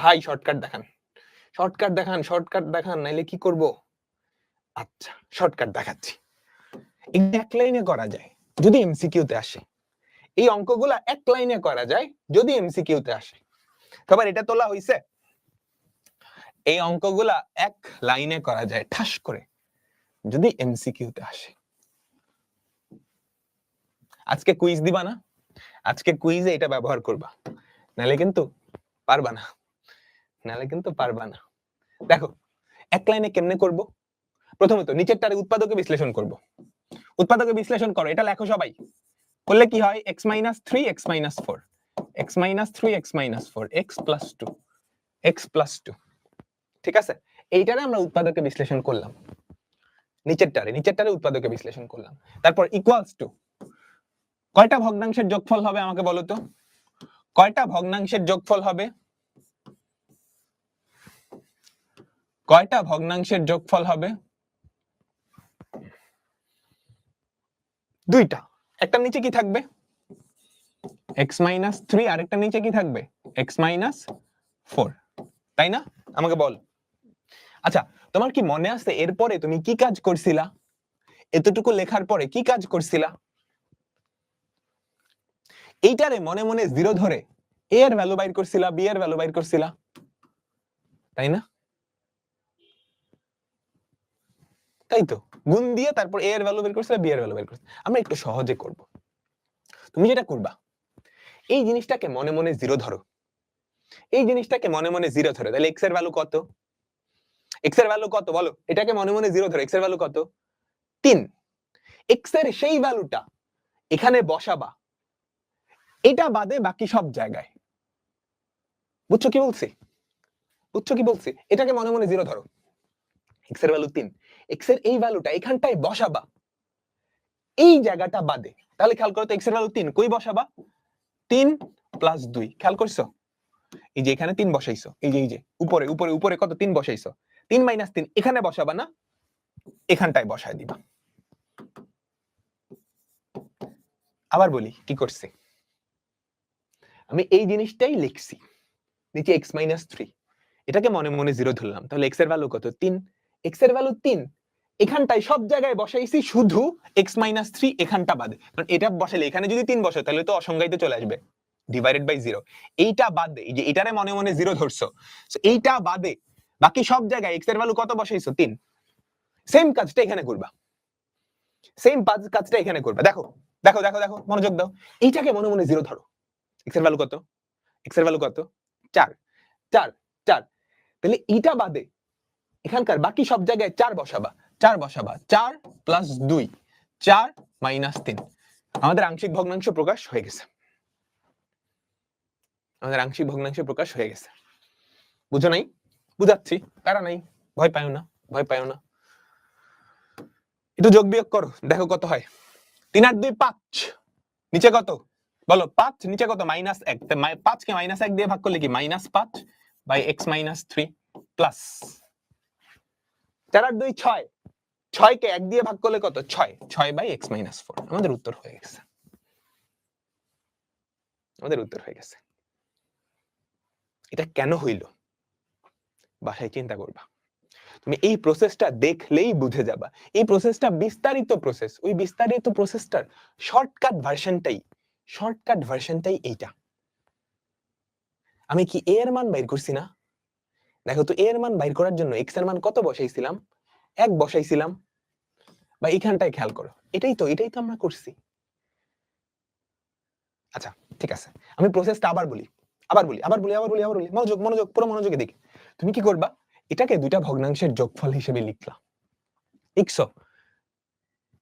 ভাই শর্টকাট দেখান। শর্টকাট দেখান শর্টকাট দেখান, নাইলে কি করব? আচ্ছা শর্টকাট দেখাচ্ছি। এক লাইনে করা যায়, যদি এমসিকিউতে আসে। এই অঙ্কগুলা এক লাইনে করা যায়, যদি এমসিকিউতে আসে। সবার এটা তোলা হইছে। এই অঙ্কগুলা এক লাইনে করা যায়, ঠাস করে, যদি এমসিকিউতে আসে। আজকে কুইজ দিবা না? আজকে কুইজে এটা ব্যবহার করবা। নালে কিন্তু পারবা না। নালে কিন্তু পারবা না। দেখো, এক লাইনে কেমনে করব? প্রথমত, নিচেরটারে উৎপাদকে বিশ্লেষণ করব। উৎপাদকে বিশ্লেষণ করো, এটা লেখো সবাই। করলে কি হয়? X minus three x minus four x minus three x minus four x plus two x plus two ঠিক আছে? এইটারে আমরা উৎপাদকে বিশ্লেষণ করলাম। নিচেরটারে নিচেরটারে উৎপাদকে বিশ্লেষণ করলাম। তারপর ইকুয়ালস টু কয়টা ভগ্নাংশের যোগফল হবে আমাকে বলো তো? কয়টা ভগ্নাংশের যোগফল হবে? কয়টা ভগ্নাংশের যোগফল হবে? দুইটা। একটা নিচে কি থাকবে? এক্স মাইনাস থ্রি আরেকটা নিচে কি থাকবে? এক্স মাইনাস ফোর তাই না? আমাকে বল। আচ্ছা তোমার কি মনে আছে এরপরে তুমি কি কাজ করছিলা? এতটুকু লেখার পরে কি কাজ করছিলা? এইটারে মনে মনে জিরো ধরে এ এর ভ্যালু বাইর করছিলা বি এর ভ্যালু বাইর করছিলা তাই না? তাই তো গুণ দিয়ে তারপর এ এর ভ্যালু বের করছিলা বি এর ভ্যালু বের করছিলা আমরা একটু সহজে করব। তুমি যেটা করবা, এই জিনিসটাকে মনে মনে জিরো ধরো। এই জিনিসটাকে মনে মনে জিরো ধরো। তাহলে এক্সের ভ্যালু কত? এক্সের ভ্যালু কত? বলো। এটাকে মনে মনে জিরো ধরো। এক্সের ভ্যালু কত? তিন। এক্সের সেই ভ্যালুটা এখানে বসাবা। এটা বাদে বাকি সব জায়গায়। বুঝছ কি বলছি? বুঝছ কি বলছি? এটাকে মনে মনে জিরো ধরো। এক্সের ভ্যালু তিন। এক্সের এই ভ্যালুটা এখানটায় বসাবা। এই জায়গাটা বাদে। তাহলে খেয়াল করো তো এক্সের ভ্যালু তিন। কই বসাবা? তিন প্লাস দুই। খেয়াল করছ? এই যে এখানে তিন বসাইছো। এই যে এই যে, উপরে উপরে উপরে কত? তিন বসাইছো। তিন মাইনাস তিন। এখানে বসাবা না? এখানটায় বসায় দিবা। আবার বলি, কি করছি? আমি এই জিনিসটাই লিখছি। নিচে এক্স মাইনাস থ্রি এটাকে মনে মনে জিরো ধরলাম। তাহলে এক্সের ভ্যালু কত? তিন। এক্সের ভ্যালু তিন। এখানটায় সব জায়গায় বসাইছি শুধু এক্স মাইনাস থ্রি এখানটা বাদে। কারণ এটা বসালে এখানে যদি তিন বসে তাহলে তো অসংজ্ঞায়িত চলে আসবে। ডিভাইডেড বাই জিরো এইটা বাদে, এই যে এটারে মনে মনে জিরো ধরছো। এইটা বাদে, বাকি সব জায়গায় এক্সের ভ্যালু কত বসাইছো? তিন। সেম কাজটা এখানে করবা। সেম কাজটা এখানে করবা। দেখো দেখো দেখো দেখো, মনোযোগ দাও। এইটাকে মনে মনে জিরো ধরো। এক্সের ভ্যালু কত? এক্সের ভ্যালু কত? চার। চার চার। তাহলে এইটা বাদে, এখানকার বাকি সব জায়গায় চার বসাবা। চার বসাবা চার প্লাস দুই, চার মাইনাস তিন। আমাদের আংশিক ভগ্নাংশ প্রকাশ হয়ে গেছে। আমাদের আংশিক ভগ্নাংশ প্রকাশ হয়ে গেছে। বুঝো নাই? বুঝাচ্ছি। তারা নাই? ভয় পায় না, ভয় পায় না। একটু যোগ বিয়োগ করো, দেখো কত হয়। তিন আট দুই পাঁচ, নিচে কত? বলো, পাঁচ, নিচে কত? মাইনাস এক। পাঁচকে মাইনাস এক দিয়ে ভাগ করলে কি? মাইনাস পাঁচ by x minus three plus চার আট দুই ছয় ছয়কে এক দিয়ে ভাগ করলে কত? ছয়। ছয় বাই এক্স মাইনাস ফোর। আমাদের উত্তর হয়ে গেছে। আমাদের উত্তর হয়ে গেছে। এটা কেন হইল? বাসায় চিন্তা করবা। তুমি এই প্রসেসটা দেখলেই বুঝে যাবা। এই প্রসেসটা বিস্তারিত প্রসেস ওই বিস্তারিত প্রসেসটার শর্টকাট ভার্সনটাই শর্টকাট ভার্সনটাই এইটা। আমি কি এর মান বাইর করছি না? দেখো তো এর মান বাইর করার জন্য এক্সের মান কত বসাইছিলাম? এক বসাইছিলাম। বা এইখানটায় খেয়াল করো। এটাই তো এটাই তো আমরা করছি। আচ্ছা ঠিক আছে। আমি প্রসেসটা আবার বলি আবার বলি আবার বলি আবার বলি আবার বলি। মনোযোগ মনোযোগ, পুরো মনোযোগে দিকে তুমি কি করবা? এটাকে দুইটা ভগ্নাংশের যোগফল হিসেবে লিখলা। লিখছো?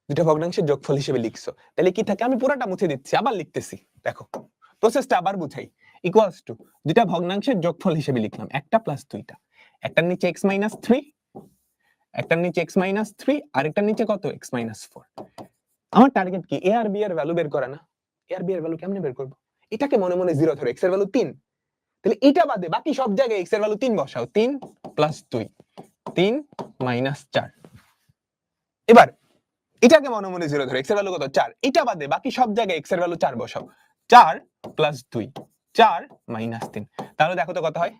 দুইটা ভগ্নাংশের যোগফল হিসেবে লিখছো। তাহলে কি থাকে? আমি পুরাটা মুছে দিচ্ছি, আবার লিখতেছি। দেখো প্রসেসটা আবার বুঝাই। ইকুয়ালস টু দুইটা ভগ্নাংশের যোগফল হিসেবে লিখলাম। একটা প্লাস দুইটা। একটার নিচে এক্স মাইনাস থ্রি একটার নিচে এক্স মাইনাস থ্রি আরেকটার নিচে কত? এক্স মাইনাস ফোর আমার টার্গেট কি? এ আর বি এর ভ্যালু বের করা না? এ আর বি এর ভ্যালু কেমনে বের করব? এটাকে মনে মনে জিরো ধরো এক্সের ভ্যালু তিন। তাহলে এটা বাদে বাকি সব জায়গায় এক্সের ভ্যালু তিন বসাও। তিন প্লাস দুই। তিন মাইনাস চার। এবার, এটাকে মনে মনে জিরো ধরো এক্সের ভ্যালু কত? চার। এটা বাদে বাকি সব জায়গায় এক্সের ভ্যালু চার বসাও। চার প্লাস দুই। চার মাইনাস তিন। তাহলে দেখো তো কত হয়?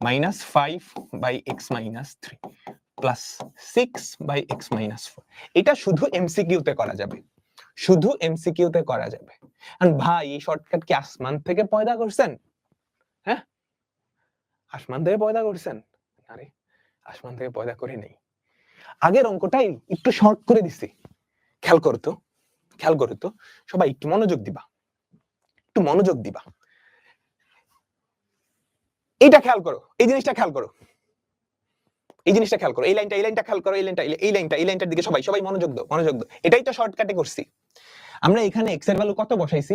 Minus five by x minus three plus six by x minus four এটা শুধু এমসিকিউতে করা যাবে। শুধু এমসিকিউতে করা যাবে। আর ভাই, এই শর্টকাট কি আসমান থেকে পয়দা করছেন? হ্যাঁ? আসমান থেকে পয়দা করছেন? আরে আসমান থেকে পয়দা করে নেই। আগের অঙ্কটাই একটু শর্ট করে দিছি। খেয়াল করতো খেয়াল করতো সবাই একটু মনোযোগ দিবা। একটু মনোযোগ দিবা। এইটা খেয়াল করো, এই জিনিসটা খেয়াল করো। এই জিনিসটা খেয়াল করো, এই লাইনটা এই লাইনটা খেয়াল করো, এই লাইনটা এই লাইনটা, এই লাইনটার দিকে সবাই সবাই মনোযোগ দাও মনোযোগ দাও। এটাই তো শর্টকাটে করছি। আমরা এখানে এক্সের ভ্যালু কত বসাইছি?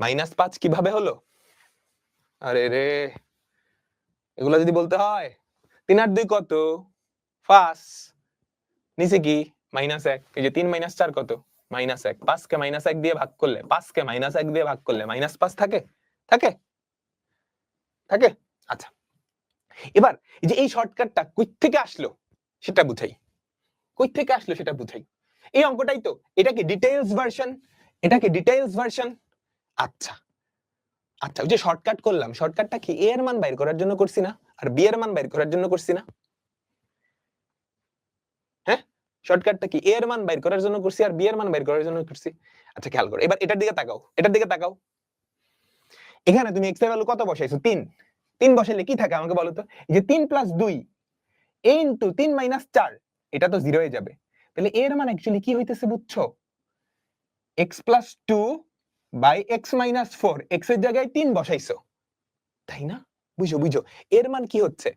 মাইনাস পাঁচ কীভাবে হলো? আরে রে, এগুলো যদি বলতে হয়, তিন আর দুই কত? পাঁচ। নিচে কি? মাইনাস এক। এই যে তিন মাইনাস চার কত? মাইনাস এক। পাঁচকে মাইনাস এক দিয়ে ভাগ করলে, পাঁচকে মাইনাস এক দিয়ে ভাগ করলে মাইনাস পাঁচ থাকে? থাকে? থাকে? আচ্ছা। এবার যে এই শর্টকাটটা কই থেকে আসলো সেটা বুঝাই। কই থেকে আসলো সেটা বুঝাই। এই অঙ্কটাই তো, এটা কি ডিটেইলস ভার্সন এটা কি ডিটেইলস ভার্সন আচ্ছা। আচ্ছা ওই যে শর্টকাট করলাম শর্টকাটটা কি এ এর মান বাইর করার জন্য করছি না? আর বি এর মান বাইর করার জন্য করছি না? হ্যাঁ? শর্টকাটটা কি এ এর মান বাইর করার জন্য করছি আর বি এর মান বাইর করার জন্য করছি? আচ্ছা খেয়াল করো, এবার এটার দিকে তাকাও, এটার দিকে তাকাও। এখানে তুমি এক্সের ভ্যালু কত বসাইছো? তিন। তিন বসাইলে কি থাকে আমাকে বলো তো? যে তিন প্লাস দুই এ ইন্টু তিন মাইনাস চার, এটা তো জিরো হয়ে যাবে। তাহলে এর মান অ্যাকচুয়ালি কি হইতেছে বুঝছ? X plus two by x minus four এক্সের জায়গায় তিন বসাইছো। তাই না? বুঝো বুঝো। এর মান কি হচ্ছে?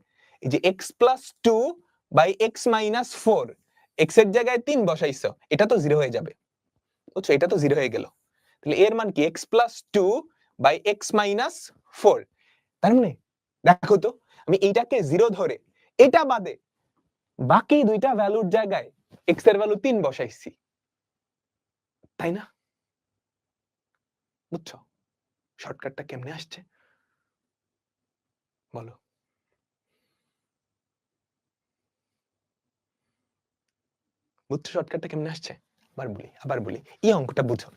এই যে x plus two by x minus four এক্সের জায়গায় তিন বসাইছো, এটা তো জিরো হয়ে যাবে। বুঝছ? এটা তো জিরো হয়ে গেল। তাহলে এর মান কি? X plus two by x minus four তার মানে দেখো তো, আমি এইটাকে জিরো ধরে, এটা বাদে বাকি দুইটা ভ্যালুর জায়গায় এক্সের ভ্যালু তিন বসাইছি। তাই না? বুঝছ? শর্টকাটটা কেমনে আসছে? বলো। বুঝছ শর্টকাটটা কেমনে আসছে? আবার বলি আবার বলি। এই অঙ্কটা বুঝো।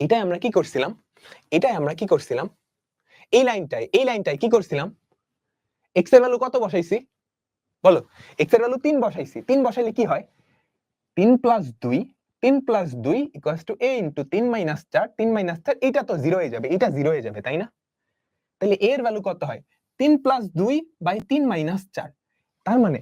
এটাই আমরা কি করছিলাম? এটাই আমরা কি করছিলাম? এই লাইনটাই এই লাইনটাই কি করছিলাম? এক্সের ভ্যালু কত বসাইছি? বলো এক্সের ভ্যালু তিন বসাইছি। তিন বসাইলে কি হয়? তিন প্লাস দুই, তিন প্লাস দুই ইকুয়ালস টু এ ইন্টু তিন মাইনাস চার, তিন মাইনাস চার এটা তো জিরো হয়ে যাবে এটা জিরো হয়ে যাবে, তাই না? তাহলে এর ভ্যালু কত হয়? তিন প্লাস দুই বাই তিন মাইনাস চার। তার মানে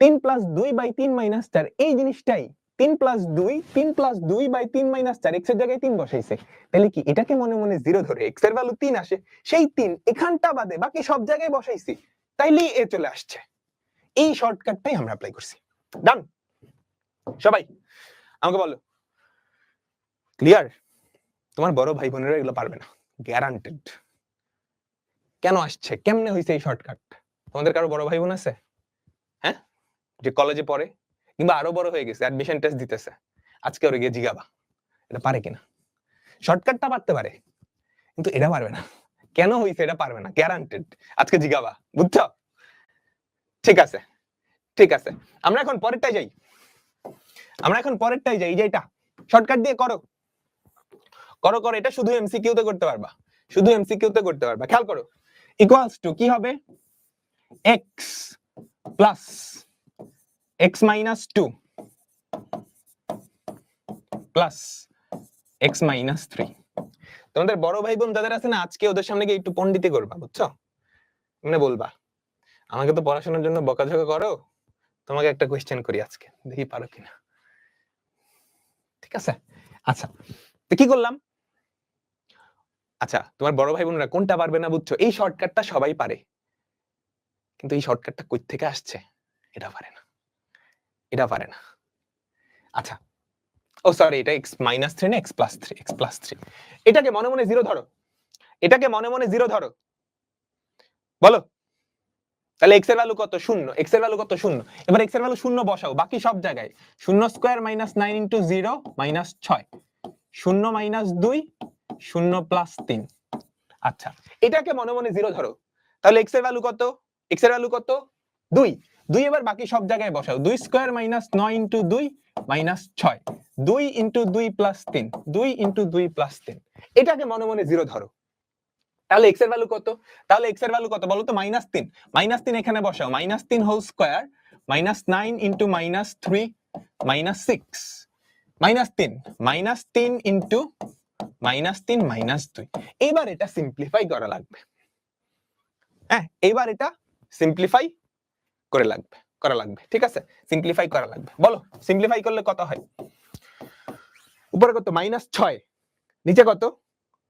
তিন প্লাস দুই বাই তিন মাইনাস চার, এই জিনিসটাই তিন প্লাস দুই, তিন প্লাস দুই বাই তিন মাইনাস চার এক্সের জায়গায় তিন বসাইছে। তাহলে কি এটাকে মনে মনে জিরো ধরে এক্সের ভ্যালু তিন আসে, সেই তিন এখানটা বাদে বাকি সব জায়গায় বসাইছি, তাইলেই এ চলে আসছে। এই শর্টকাটটাই আমরা অ্যাপ্লাই করছি। ডান সবাই, আমাকে বলো। ক্লিয়ার তোমার বড় ভাই বোনেরা এগুলো পারবে না। গ্যারান্টেড কেন আসছে? কেমনে হয়েছে এই শর্টকাট তোমাদের কারও বড় ভাই বোন আছে? হ্যাঁ? যে কলেজে পড়ে? কিংবা আরও বড় হয়ে গেছে অ্যাডমিশন টেস্ট দিতেছে। আজকে ওরে গিয়ে জিগাবা, এটা পারে কিনা? শর্টকাটটা পারতে পারে, কিন্তু এটা পারবে না। কেন হয়েছে এটা পারবে না? গ্যারান্টেড আজকে জিগাবা, বুঝছ? ঠিক আছে ঠিক আছে। আমরা এখন পরেরটাই যাই। আমরা এখন পরেরটাই যাই যে এটা। শর্টকাট দিয়ে করো। করো করো, এটা শুধু এমসিকিউ তে করতে পারবা। শুধু এমসিকিউ তে করতে পারবা। খেয়াল করো। ইকুয়ালস টু কি হবে? X plus x minus two plus x minus three তোমাদের বড় ভাই বোন যাদের আছে না, আজকে ওদের সামনে গিয়ে একটু পন্ডিতি করবা, বুঝছ? মানে বলবা, আমাকে তো পড়াশোনার জন্য বকাঝকা করো, তোমাকে একটা কোয়েশ্চেন করি আজকে, দেখি পারো কিনা। ঠিক আছে? আচ্ছা তো কি করলাম? আচ্ছা তোমার বড় ভাই বোনরা কোনটা পারবে না, বুঝছ? এই শর্টকাটটা সবাই পারে। কিন্তু এই শর্টকাটটা কই থেকে আসছে? এটা এটা পারে না। আচ্ছা। ও সরি এটা এক্স মাইনাস থ্রি না x plus three x plus three এটাকে মনে মনে জিরো ধরো। এটাকে মনে মনে জিরো ধরো। বলো। তাহলে এক্সের ভ্যালু কত? শূন্য। এক্সের ভ্যালু কত? শূন্য। এবার এক্সের ভ্যালু শূন্য বসাও। বাকি সব জায়গায়। শূন্য square minus nine into zero minus ছয়। শূন্য মাইনাস দুই, শূন্য প্লাস তিন। আচ্ছা। এটাকে মনে মনে জিরো ধরো। তাহলে এক্সের ভ্যালু কত? এক্সের ভ্যালু কত? দুই। দুই এবার বাকি সব জায়গায় বসাও। দুই স্কোয়ার মাইনাস নয় ইন্টু দুই মাইনাস ছয়। দুই ইন্টু দুই প্লাস তিন। দুই ইন্টু দুই প্লাস তিন। এটাকে মনে মনে জিরো ধরো। তাহলে এক্সের ভ্যালু কত? তাহলে এক্সের ভ্যালু কত বলো তো? মাইনাস তিন। মাইনাস তিন এখানে বসাও। মাইনাস তিন whole square minus nine into minus three minus six minus তিন। মাইনাস তিন ইন্টু মাইনাস তিন মাইনাস দুই। এবার এটা সিম্পলিফাই করা লাগবে। হ্যাঁ এবার এটা সিম্পলিফাই করে লাগবে, করা লাগবে, ঠিক আছে? সিম্পলিফাই করা লাগবে। বলো সিম্পলিফাই করলে কত হয়? উপরে কত? মাইনাস ছয়। নিচে কত?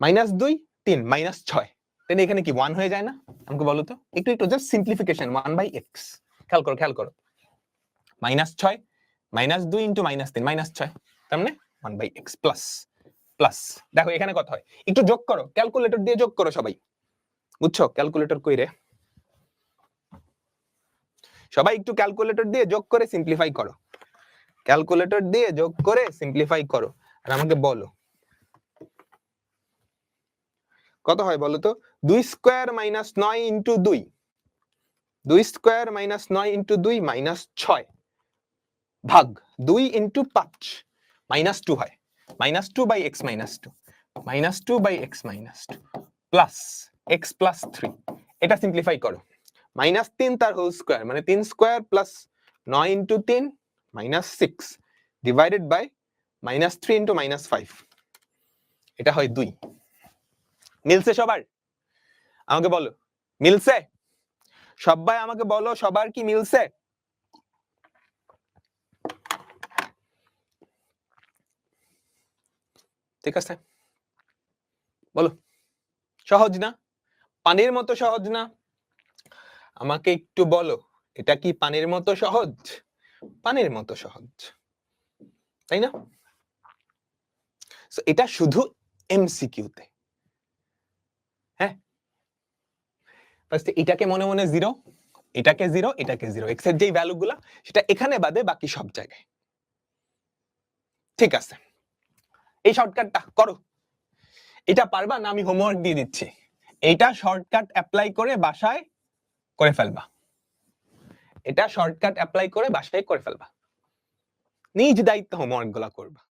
মাইনাস দুই, তিন মাইনাস ছয়। তাহলে এখানে কি ওয়ান হয়ে যায় না? আমাকে বলো তো। একটু একটু just simplification one by x খেয়াল করো খেয়াল করো। মাইনাস ছয় মাইনাস দুই ইন্টু মাইনাস তিন মাইনাস ছয়। তার মানে one by x plus plus দেখো, এখানে কত হয়? একটু যোগ করো। ক্যালকুলেটর দিয়ে যোগ করো সবাই। বুঝছ? ক্যালকুলেটর কই রে সবাই একটু ক্যালকুলেটর দিয়ে যোগ করে সিম্পলিফাই করো। ক্যালকুলেটর দিয়ে যোগ করে সিম্পলিফাই করো। আর আমাকে বলো। কত হয় বলো তো? দুই স্কোয়ার মাইনাস নয় ইন্টু দুই। দুই স্কোয়ার মাইনাস নয় ইন্টু দুই মাইনাস ছয়। ভাগ দুই ইন্টু পাঁচ। মাইনাস টু হয়। Minus two by x minus two minus two by x minus two plus x plus three এটা সিম্পলিফাই করো। মাইনাস তিন তার হোল স্কোয়ার মানে তিন স্কোয়ার প্লাস নয় ইন্টু তিন minus six divided by minus three into minus five এটা হয় দুই। মিলছে সবার? আমাকে বলো। মিলছে? সবাই আমাকে বলো, সবার কি মিলছে? ঠিক আছে। বলো। সহজ না? পানির মতো সহজ না? আমাকে একটু বলো, এটা কি পানির মতো সহজ? পানির মতো সহজ। তাই না? এটা শুধু এমসিকিউতে হ্যাঁ? এটাকে মনে মনে জিরো এটাকে জিরো এটাকে জিরো এক্সের যেই ভ্যালু গুলা সেটা এখানে বাদে বাকি সব জায়গায়। ঠিক আছে। এই শর্টকাটটা করো। এটা পারবা না আমি হোমওয়ার্ক দিয়ে দিচ্ছি। এটা শর্টকাট অ্যাপ্লাই করে বাসায় করে ফেলবা। এটা শর্টকাট অ্যাপ্লাই করে বাসায় করে ফেলবা। নিজ দায়িত্ব হোমওয়ার্কগুলা করবা।